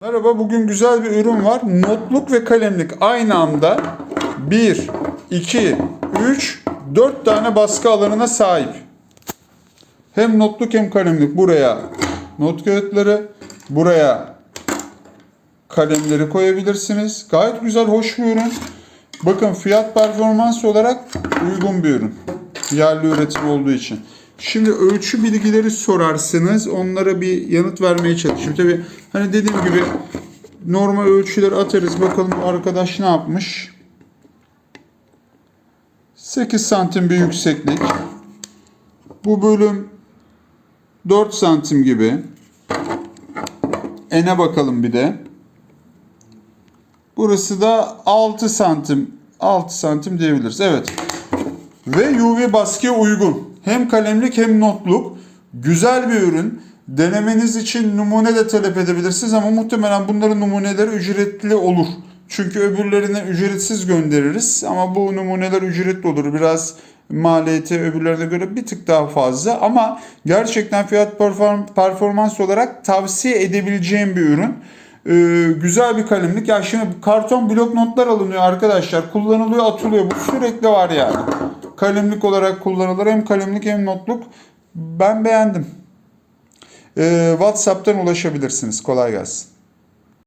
Merhaba, bugün güzel bir ürün var. Notluk ve kalemlik aynı anda 1, 2, 3, 4 tane baskı alanına sahip. Hem notluk hem kalemlik. Buraya not kağıtları, buraya kalemleri koyabilirsiniz. Gayet güzel, hoş bir ürün. Bakın fiyat performans olarak uygun bir ürün. Yerli üretim olduğu için. Şimdi ölçü bilgileri sorarsınız. Onlara bir yanıt vermeye çalışayım. Tabi hani dediğim gibi normal ölçüleri atarız. Bakalım arkadaş ne yapmış. 8 santim bir yükseklik. Bu bölüm 4 santim gibi. Ene bakalım bir de. Burası da 6 santim. 6 santim diyebiliriz. Evet. Ve UV baskıya uygun. Hem kalemlik hem notluk. Güzel bir ürün. Denemeniz için numune de talep edebilirsiniz ama muhtemelen bunların numuneleri ücretli olur. Çünkü öbürlerine ücretsiz göndeririz ama bu numuneler ücretli olur. Biraz maliyeti öbürlerine göre bir tık daha fazla ama gerçekten fiyat perform- performans olarak tavsiye edebileceğim bir ürün. Ee, güzel bir kalemlik. Ya şimdi karton blok notlar alınıyor arkadaşlar. Kullanılıyor, atılıyor. Bu sürekli var yani. Kalemlik olarak kullanılır. Hem kalemlik hem notluk. Ben beğendim. Ee, WhatsApp'tan ulaşabilirsiniz. Kolay gelsin.